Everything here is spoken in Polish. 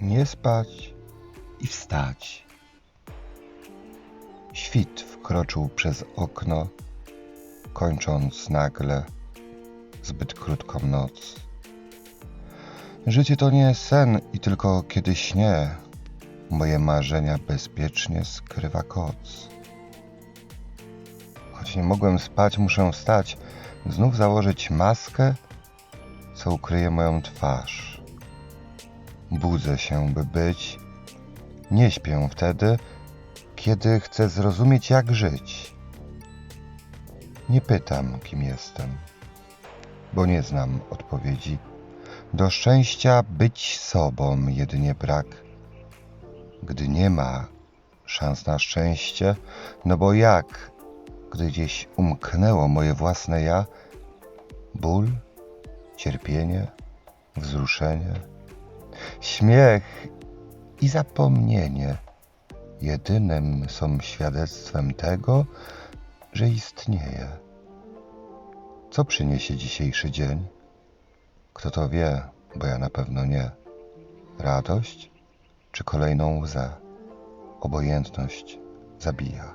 nie spać i wstać. Świt wkroczył przez okno, kończąc nagle zbyt krótką noc. Życie to nie sen i tylko kiedy śnie, moje marzenia bezpiecznie skrywa koc. Choć nie mogłem spać, muszę wstać, znów założyć maskę, co ukryje moją twarz. Budzę się, by być. Nie śpię wtedy, kiedy chcę zrozumieć, jak żyć. Nie pytam, kim jestem, bo nie znam odpowiedzi. Do szczęścia być sobą jedynie brak, gdy nie ma szans na szczęście, no bo jak, gdy gdzieś umknęło moje własne ja, ból, cierpienie, wzruszenie, śmiech i zapomnienie jedynym są świadectwem tego, że istnieje. Co przyniesie dzisiejszy dzień? Kto to wie, bo ja na pewno nie. Radość czy kolejną łzę? Obojętność zabija.